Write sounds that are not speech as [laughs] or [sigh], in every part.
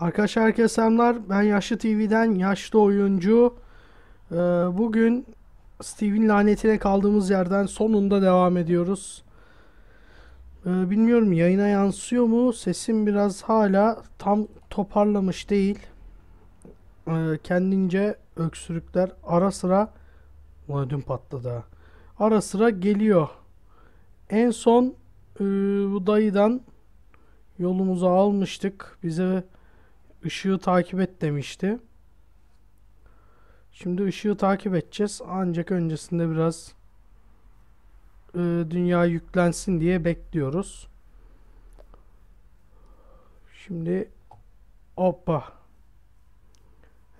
Arkadaşlar herkese selamlar. Ben Yaşlı TV'den Yaşlı Oyuncu. Ee, bugün Steve'in lanetine kaldığımız yerden sonunda devam ediyoruz. Ee, bilmiyorum yayına yansıyor mu? Sesim biraz hala tam toparlamış değil. Ee, kendince öksürükler ara sıra Ulan ödüm patladı. Ara sıra geliyor. En son e, bu dayıdan yolumuzu almıştık. Bize ışığı takip et demişti. Şimdi ışığı takip edeceğiz. Ancak öncesinde biraz e, dünya yüklensin diye bekliyoruz. Şimdi hoppa.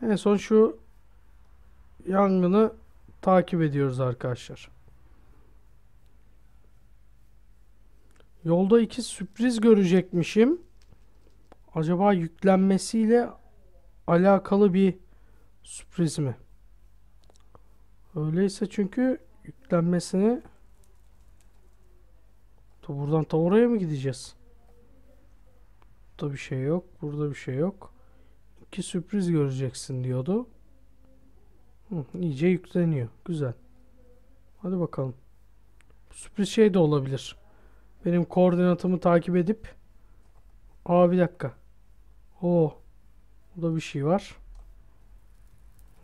En son şu yangını takip ediyoruz arkadaşlar. Yolda iki sürpriz görecekmişim. Acaba yüklenmesiyle alakalı bir sürpriz mi? Öyleyse çünkü yüklenmesini buradan ta oraya mı gideceğiz? Burada bir şey yok. Burada bir şey yok. İki sürpriz göreceksin diyordu. Hı, iyice yükleniyor. Güzel. Hadi bakalım. Sürpriz şey de olabilir. Benim koordinatımı takip edip Aa bir dakika. Oo. Burada bir şey var.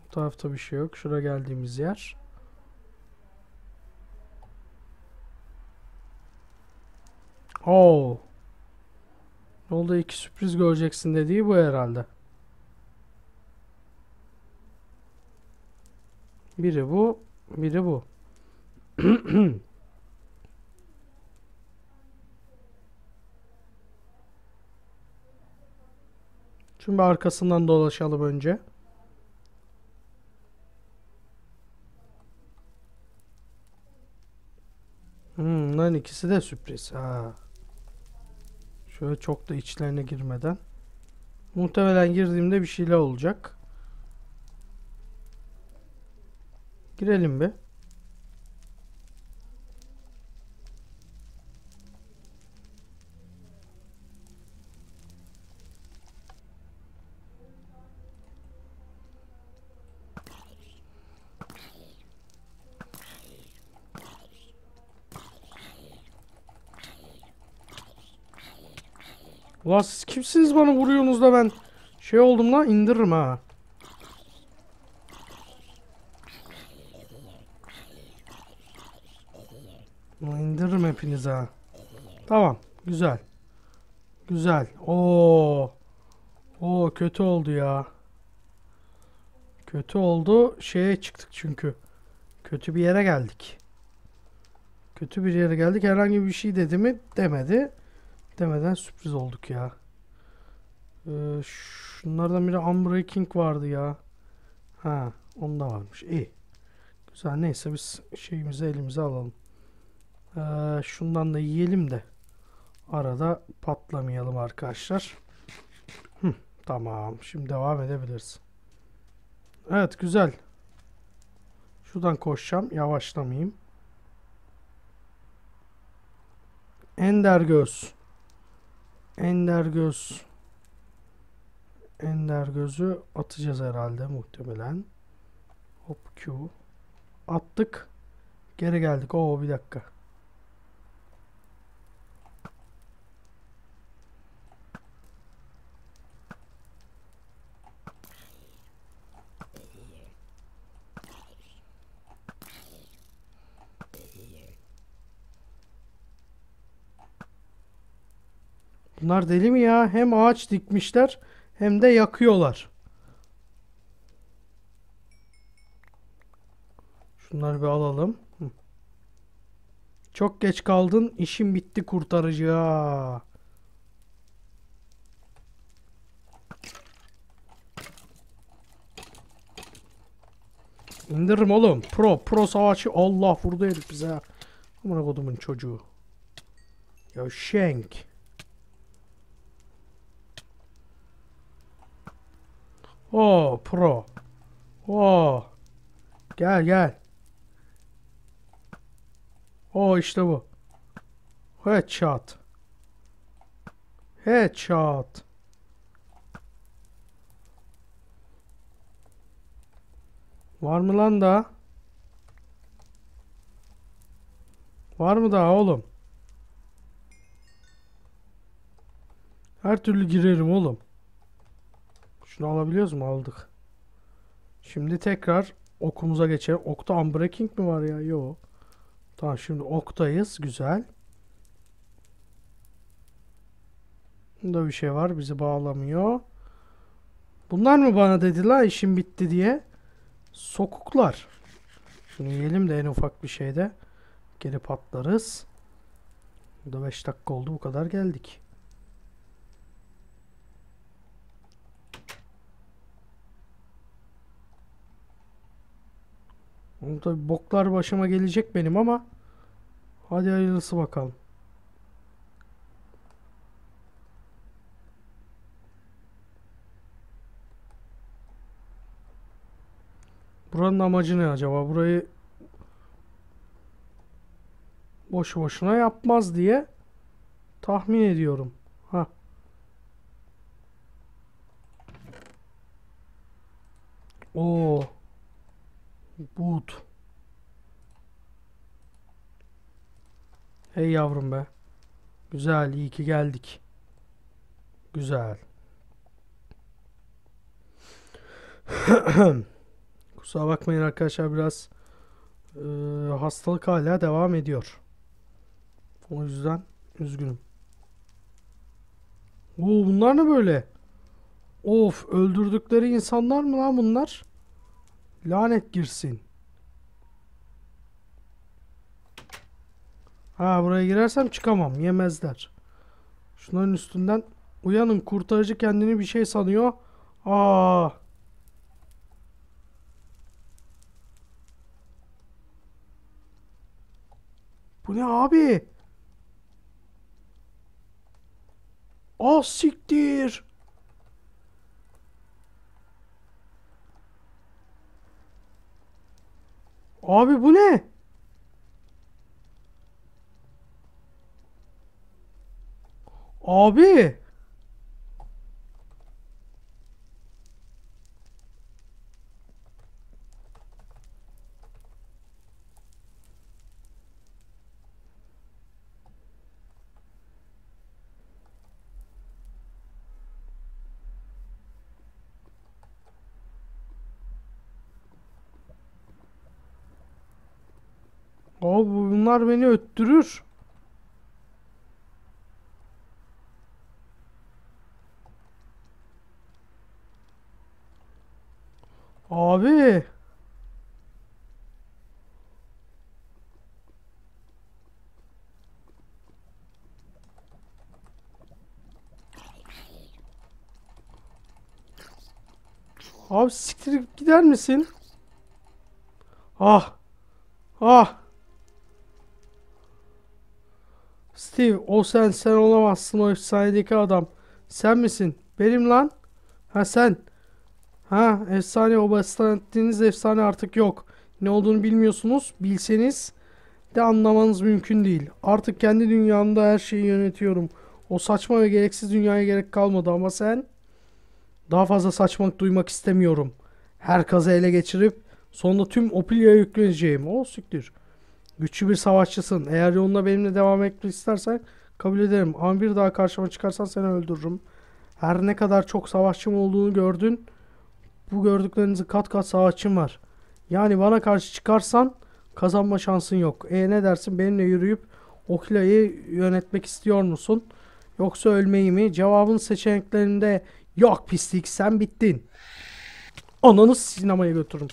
Bu tarafta bir şey yok. Şura geldiğimiz yer. Oo. Yolda iki sürpriz göreceksin dediği bu herhalde. Biri bu, biri bu. [clears throat] Şimdi arkasından dolaşalım önce. Hmm, bunların ikisi de sürpriz. Ha. Şöyle çok da içlerine girmeden. Muhtemelen girdiğimde bir şeyler olacak. Girelim bir. Ulan siz kimsiniz bana vuruyorsunuz da ben şey oldum lan indiririm ha. Ulan indiririm hepinizi ha. Tamam güzel. Güzel. Oo. Oo kötü oldu ya. Kötü oldu. Şeye çıktık çünkü. Kötü bir yere geldik. Kötü bir yere geldik. Herhangi bir şey dedi mi? Demedi. Demeden sürpriz olduk ya. Ee, şunlardan biri Unbreaking vardı ya. Ha, onda varmış. İyi. Güzel. Neyse biz şeyimizi elimize alalım. Ee, şundan da yiyelim de arada patlamayalım arkadaşlar. Hı, tamam. Şimdi devam edebiliriz. Evet güzel. Şuradan koşacağım. Yavaşlamayayım. Ender göz. Ender göz. Ender gözü atacağız herhalde muhtemelen. Hop Q. Attık. Geri geldik. Oo bir dakika. Bunlar deli mi ya? Hem ağaç dikmişler hem de yakıyorlar. Şunları bir alalım. Çok geç kaldın. İşim bitti kurtarıcı. ha. İndiririm oğlum. Pro. Pro savaşçı. Allah vurdu herif bize. Amına kodumun çocuğu. Ya Şenk. O pro. O. Gel gel. O işte bu. Headshot. Headshot. Var mı lan da? Var mı daha oğlum? Her türlü girerim oğlum. Şunu alabiliyoruz mu? Aldık. Şimdi tekrar okumuza geçelim. Okta unbreaking mi var ya? Yok. Tamam şimdi oktayız. Güzel. Bunda bir şey var. Bizi bağlamıyor. Bunlar mı bana dediler işim bitti diye? Sokuklar. Şunu yiyelim de en ufak bir şeyde. Geri patlarız. Burada 5 dakika oldu. Bu kadar geldik. Burada boklar başıma gelecek benim ama hadi hayırlısı bakalım. Buranın amacı ne acaba? Burayı boşu boşuna yapmaz diye tahmin ediyorum. Ha. Oo. Boot. Hey yavrum be. Güzel, iyi ki geldik. Güzel. [clears throat] Kusura bakmayın arkadaşlar biraz e, hastalık hala devam ediyor. O yüzden üzgünüm. Oo bunlar ne böyle? Of öldürdükleri insanlar mı lan bunlar? Lanet girsin. Ha buraya girersem çıkamam. Yemezler. Şunların üstünden uyanın kurtarıcı kendini bir şey sanıyor. Aa. Bu ne abi? Ah siktir. Abi bu ne? Abi. Abi bunlar beni öttürür. Abi. Abi siktir gider misin? Ah. Ah. Steve o sen sen olamazsın o efsanedeki adam. Sen misin? Benim lan. Ha sen. Ha efsane o bahsettiğiniz efsane artık yok. Ne olduğunu bilmiyorsunuz. Bilseniz de anlamanız mümkün değil. Artık kendi dünyamda her şeyi yönetiyorum. O saçma ve gereksiz dünyaya gerek kalmadı ama sen daha fazla saçmalık duymak istemiyorum. Her kazı ele geçirip sonunda tüm Opilia'ya yükleneceğim. O siktir. Güçlü bir savaşçısın. Eğer yoluna benimle devam etmek istersen kabul ederim. Ama bir daha karşıma çıkarsan seni öldürürüm. Her ne kadar çok savaşçım olduğunu gördün. Bu gördüklerinizi kat kat savaşçım var. Yani bana karşı çıkarsan kazanma şansın yok. E ne dersin benimle yürüyüp Okilay'ı yönetmek istiyor musun? Yoksa ölmeyi mi? Cevabın seçeneklerinde yok pislik sen bittin. Ananı sinemaya götürürüm.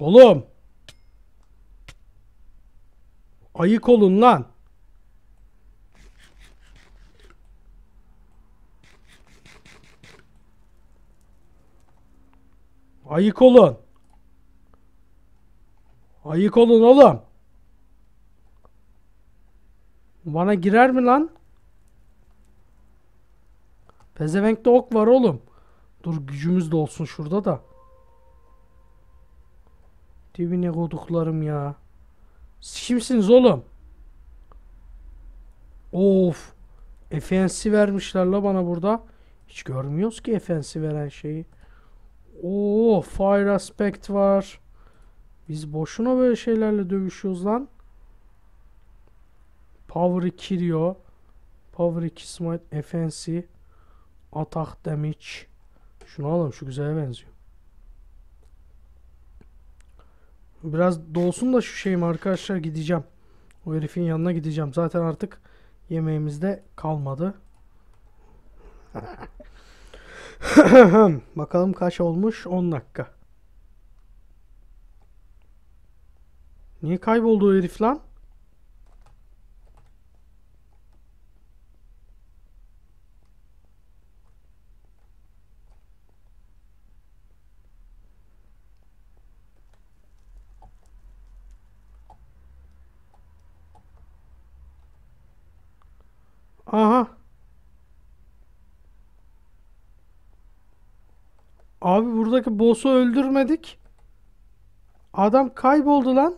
Oğlum. Ayık olun lan. Ayık olun. Ayık olun oğlum. Bana girer mi lan? Pezevenkte ok var oğlum. Dur gücümüz de olsun şurada da. Dibine koduklarım ya. Kimsiniz oğlum? Of. FNC vermişler la bana burada. Hiç görmüyoruz ki FNC veren şeyi. Oo, Fire Aspect var. Biz boşuna böyle şeylerle dövüşüyoruz lan. Power 2 diyor. Power 2 Smite FNC. Attack Damage. Şunu alalım şu güzele benziyor. Biraz dolsun da şu şeyim arkadaşlar gideceğim. O herifin yanına gideceğim. Zaten artık yemeğimizde kalmadı. [laughs] Bakalım kaç olmuş? 10 dakika. Niye kayboldu o herif lan? Aha. Abi buradaki boss'u öldürmedik. Adam kayboldu lan.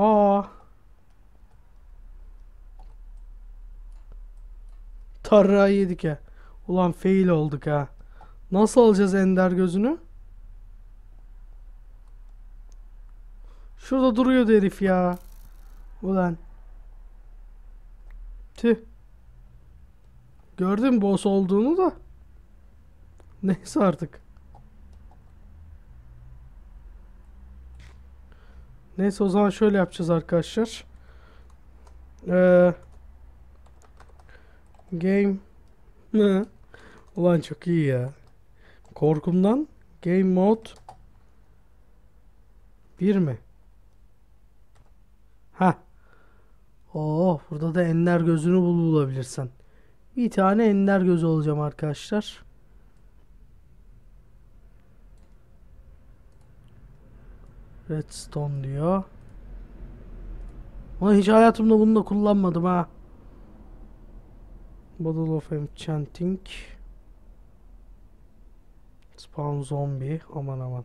Aa. Tarrağı yedik ya. Ulan fail olduk ha. Nasıl alacağız Ender gözünü? Şurada duruyordu herif ya. Ulan. Tüh. Gördün boss olduğunu da. Neyse artık. Neyse o zaman şöyle yapacağız arkadaşlar. Ee, game. Ulan çok iyi ya. Korkumdan game mode 1 mi? Ha. Oh, burada da ender gözünü bul bulabilirsen. Bir tane ender gözü olacağım arkadaşlar. Redstone diyor. Ama hiç hayatımda bunu da kullanmadım ha. Bottle of Enchanting. Spawn Zombie. Aman aman.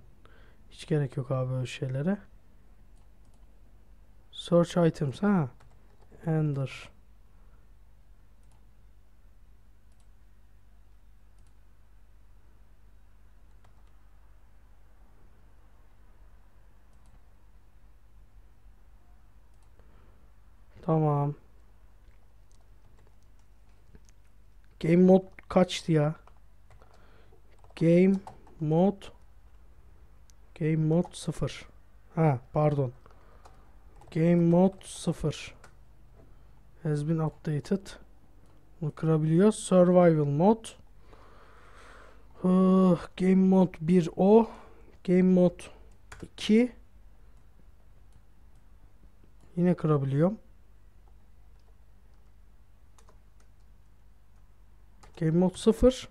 Hiç gerek yok abi öyle şeylere. Search items ha. Ender. Tamam. Game mode kaçtı ya? Game mode Game mode 0. Ha pardon. Game mode 0. Has been updated. Bunu kırabiliyoruz. Survival mode. Uh, game mode 1 o. Game mode 2. Yine kırabiliyorum. Game mode 0.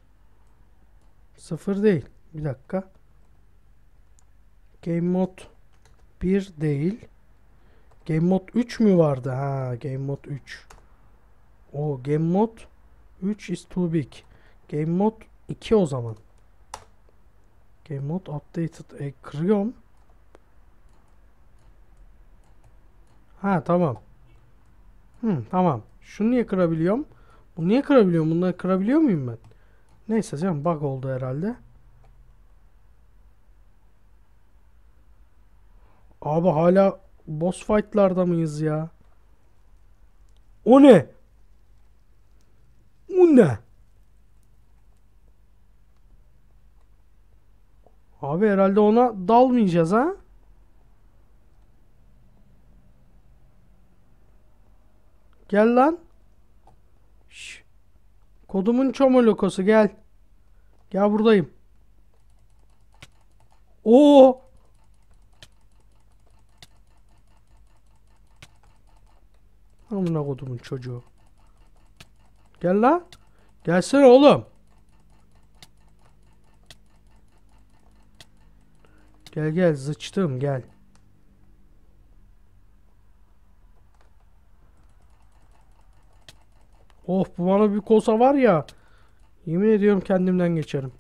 0 değil. Bir dakika. Game mode 1 değil. Game mode 3 mü vardı? Ha, game mode 3. O game mode 3 is too big. Game mode 2 o zaman. Game mode updated. E, kırıyorum. Ha tamam. Hı, tamam. Şunu niye kırabiliyorum? Bunu niye kırabiliyorum? Bunları kırabiliyor muyum ben? Neyse canım bug oldu herhalde. Abi hala boss fight'larda mıyız ya? O ne? O ne? Abi herhalde ona dalmayacağız ha? Gel lan. Kodumun çomolokosu gel. Gel buradayım. Oo. Amına kodumun çocuğu. Gel lan. Gelsene oğlum. Gel gel zıçtım gel. Of bu bana bir kosa var ya. Yemin ediyorum kendimden geçerim.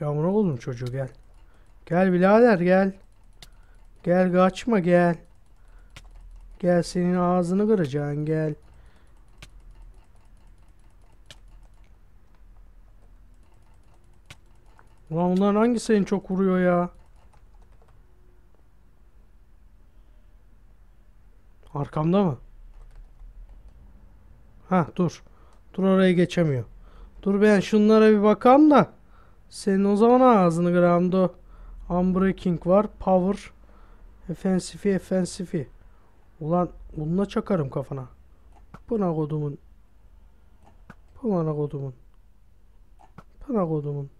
Yağmur oğlum çocuğu gel. Gel birader gel. Gel kaçma gel. Gel senin ağzını kıracaksın gel. Ulan bunların hangisi en çok vuruyor ya? Arkamda mı? Ha dur. Dur oraya geçemiyor. Dur ben şunlara bir bakam da. Senin o zaman ağzını gramdo. Unbreaking var. Power. Offensive, offensive. Ulan bununla çakarım kafana. Buna kodumun. Buna kodumun. Buna kodumun.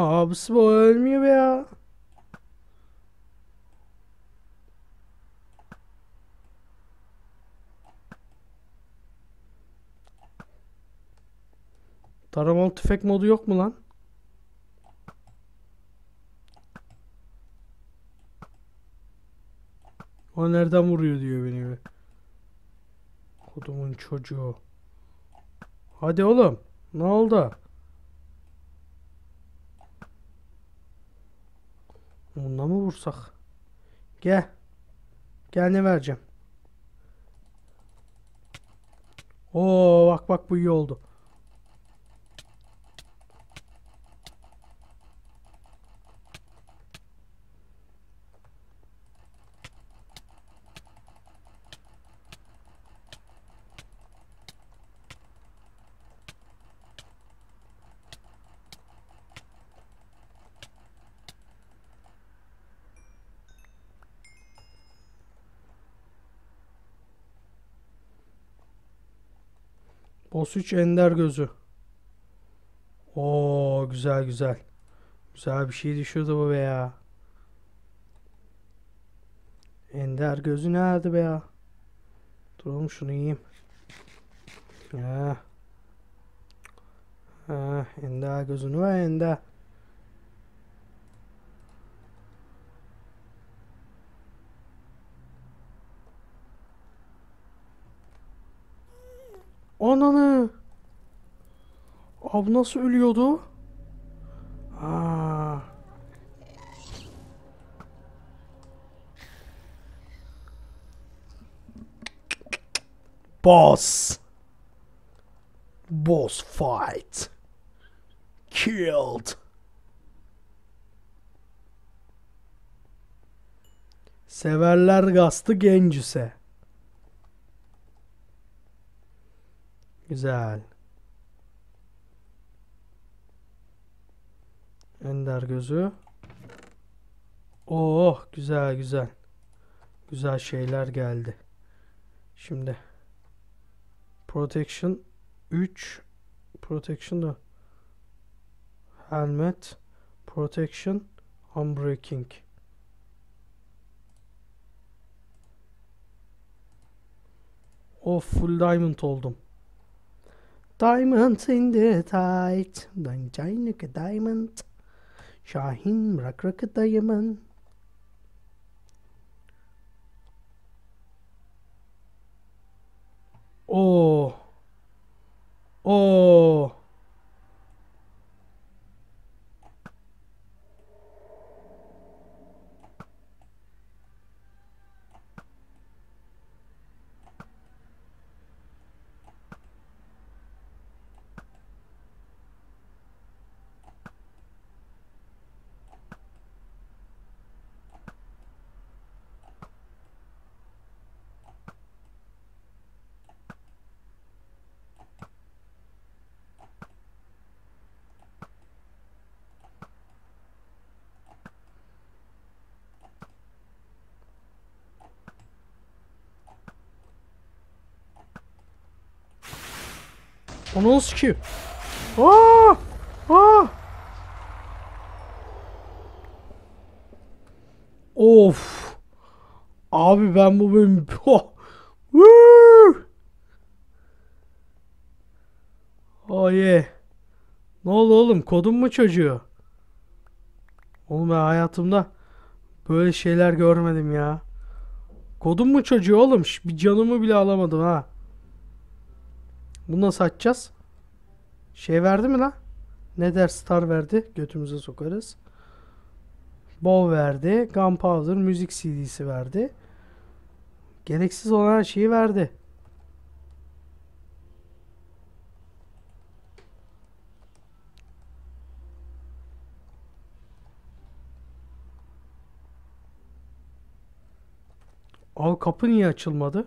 Abisi bu ölmüyor be ya. Taramalı tüfek modu yok mu lan? O nereden vuruyor diyor beni be. Kodumun çocuğu. Hadi oğlum. Ne oldu? Bununla mı vursak? Gel. Gel ne vereceğim. Oo bak bak bu iyi oldu. Boss 3 Ender gözü. Oo güzel güzel. Güzel bir şey düşürdü bu be ya. Ender gözü nerede be ya? Dur oğlum şunu yiyeyim. Ha. Ha, Ender gözünü ver Ender. Ananı. Abi nasıl ölüyordu? Aa. Boss. Boss fight. Killed. Severler gastı gencüse. Güzel. Ender gözü. Oh güzel güzel. Güzel şeyler geldi. Şimdi Protection 3 Protection da Helmet Protection Unbreaking Of full diamond oldum. Diamonds in the tight, dan China diamond, Shahin rak rak diamond. Oh. Onu ki? Aa! Aa! Of. Abi ben bu bölüm [laughs] Oh! Yeah. Ne oldu oğlum? Kodun mu çocuğu? Oğlum ben hayatımda böyle şeyler görmedim ya. Kodun mu çocuğu oğlum? Bir canımı bile alamadım ha. Bunu nasıl açacağız? Şey verdi mi lan? Ne der star verdi? Götümüze sokarız. Bow verdi. Gunpowder müzik CD'si verdi. Gereksiz olan her şeyi verdi. Al kapı niye açılmadı?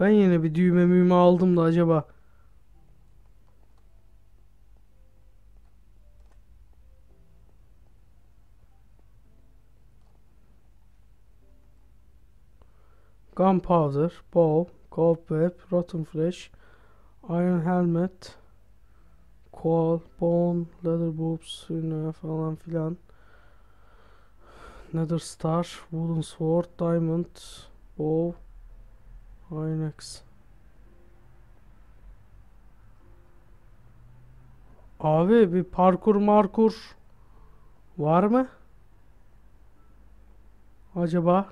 Ben yine bir düğme müğme aldım da acaba. Gunpowder, bow, cobweb, rotten flesh, iron helmet, coal, bone, leather boobs, falan filan. Nether star, wooden sword, diamond, bow, Aynex. Abi bir parkur markur var mı? Acaba?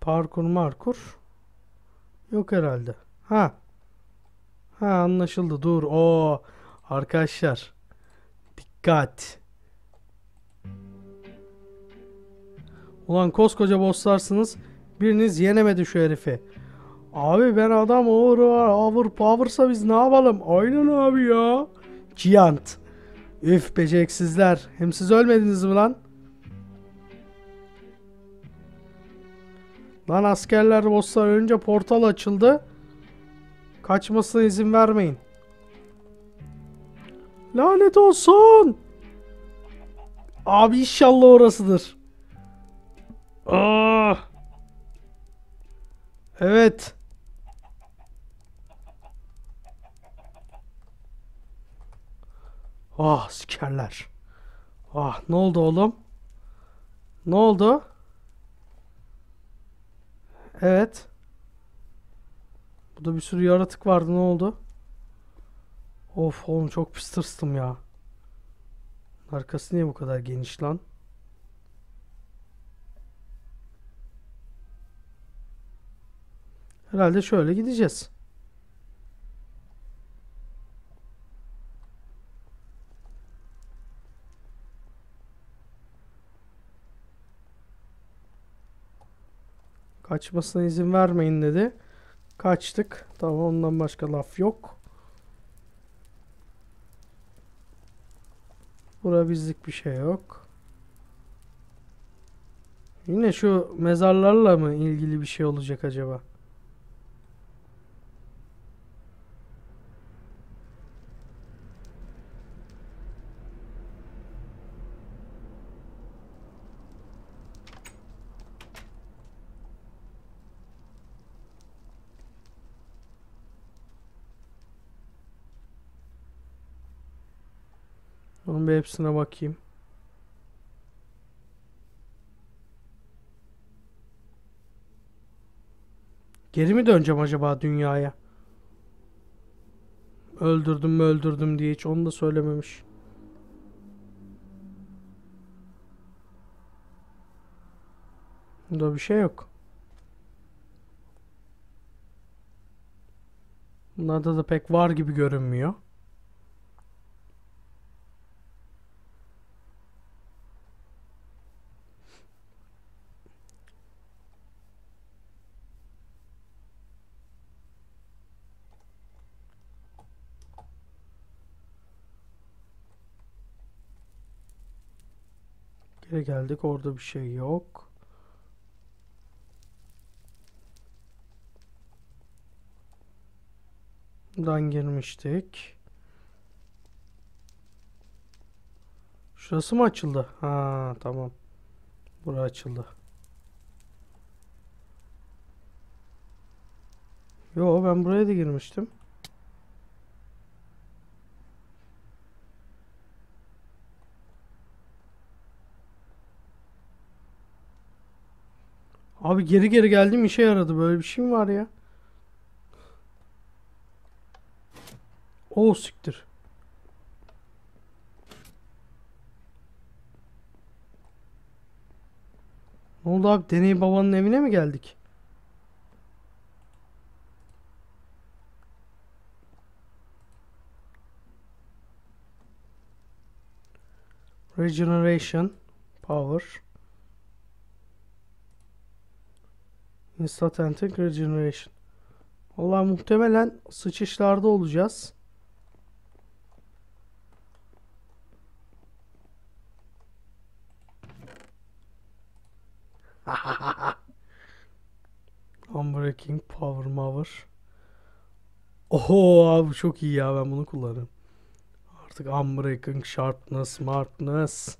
Parkur markur yok herhalde. Ha. Ha anlaşıldı. Dur. O arkadaşlar. Dikkat. Ulan koskoca bosslarsınız. Biriniz yenemedi şu herifi. Abi ben adam over over power'sa biz ne yapalım? Aynen abi ya. Giant. Üf beceriksizler. Hem siz ölmediniz mi lan? Lan askerler bosslar önce portal açıldı. Kaçmasına izin vermeyin. Lanet olsun. Abi inşallah orasıdır. Ah. Evet. Ah sikerler. Ah ne oldu oğlum? Ne oldu? Evet. Burada bir sürü yaratık vardı ne oldu? Of oğlum çok pis tırstım ya. Arkası niye bu kadar geniş lan? Herhalde şöyle gideceğiz. Kaçmasına izin vermeyin dedi. Kaçtık. Tamam ondan başka laf yok. Bura bizlik bir şey yok. Yine şu mezarlarla mı ilgili bir şey olacak acaba? Bir hepsine bakayım. Geri mi döneceğim acaba dünyaya? Öldürdüm mü öldürdüm diye hiç onu da söylememiş. Bunda bir şey yok. Bunlarda da pek var gibi görünmüyor. Geri geldik. Orada bir şey yok. Buradan girmiştik. Şurası mı açıldı? Ha tamam. Bura açıldı. Yo ben buraya da girmiştim. Abi geri geri geldim işe yaradı. Böyle bir şey mi var ya? O siktir. Ne oldu abi? Deney babanın evine mi geldik? Regeneration Power Instantaneous Regeneration Allah muhtemelen sıçışlarda olacağız. [laughs] Unbreaking Power Mower. Oho abi çok iyi ya ben bunu kullanırım. Artık Unbreaking Sharpness, Smartness.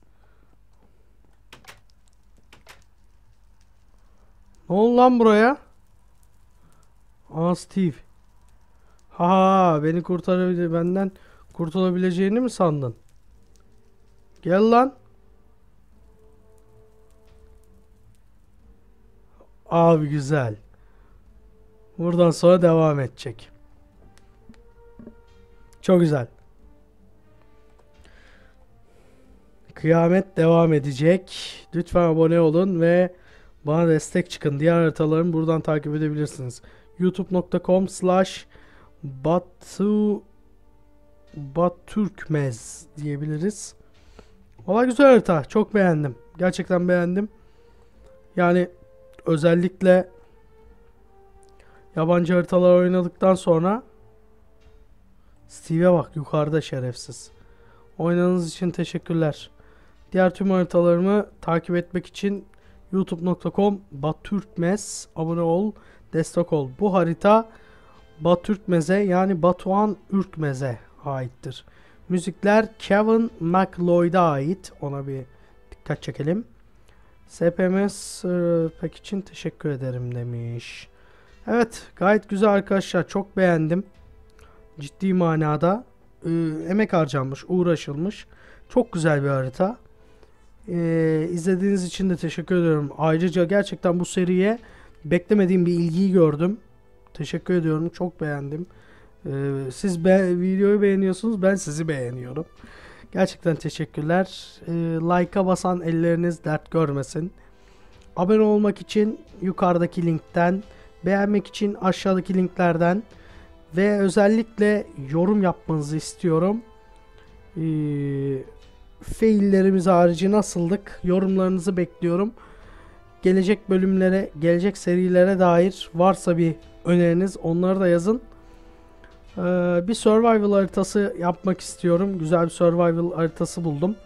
Ne oldu lan buraya? Aa Steve. Ha beni kurtarabilir benden kurtulabileceğini mi sandın? Gel lan. Abi güzel. Buradan sonra devam edecek. Çok güzel. Kıyamet devam edecek. Lütfen abone olun ve bana destek çıkın. Diğer haritalarımı buradan takip edebilirsiniz. youtube.com slash batu baturkmez diyebiliriz. Valla güzel harita. Çok beğendim. Gerçekten beğendim. Yani özellikle yabancı haritalar oynadıktan sonra Steve'e bak yukarıda şerefsiz. Oynadığınız için teşekkürler. Diğer tüm haritalarımı takip etmek için youtube.com Batürkmez abone ol, destek ol. Bu harita Batürkmez'e yani Batuhan Ürkmez'e aittir. Müzikler Kevin MacLeod'a ait. Ona bir dikkat çekelim. SPMS e, pek için teşekkür ederim demiş. Evet gayet güzel arkadaşlar. Çok beğendim. Ciddi manada e, emek harcanmış, uğraşılmış. Çok güzel bir harita. E, izlediğiniz için de teşekkür ediyorum. Ayrıca gerçekten bu seriye beklemediğim bir ilgiyi gördüm. Teşekkür ediyorum. Çok beğendim. E, siz be videoyu beğeniyorsunuz. Ben sizi beğeniyorum. Gerçekten teşekkürler. E, like'a basan elleriniz dert görmesin. Abone olmak için yukarıdaki linkten, beğenmek için aşağıdaki linklerden ve özellikle yorum yapmanızı istiyorum. Ee, faillerimiz harici nasıldık? Yorumlarınızı bekliyorum. Gelecek bölümlere, gelecek serilere dair varsa bir öneriniz onları da yazın. Ee, bir survival haritası yapmak istiyorum. Güzel bir survival haritası buldum.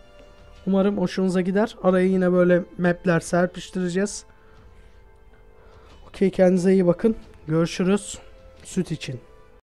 Umarım hoşunuza gider. Araya yine böyle mapler serpiştireceğiz. Okey kendinize iyi bakın. Görüşürüz. Süt için.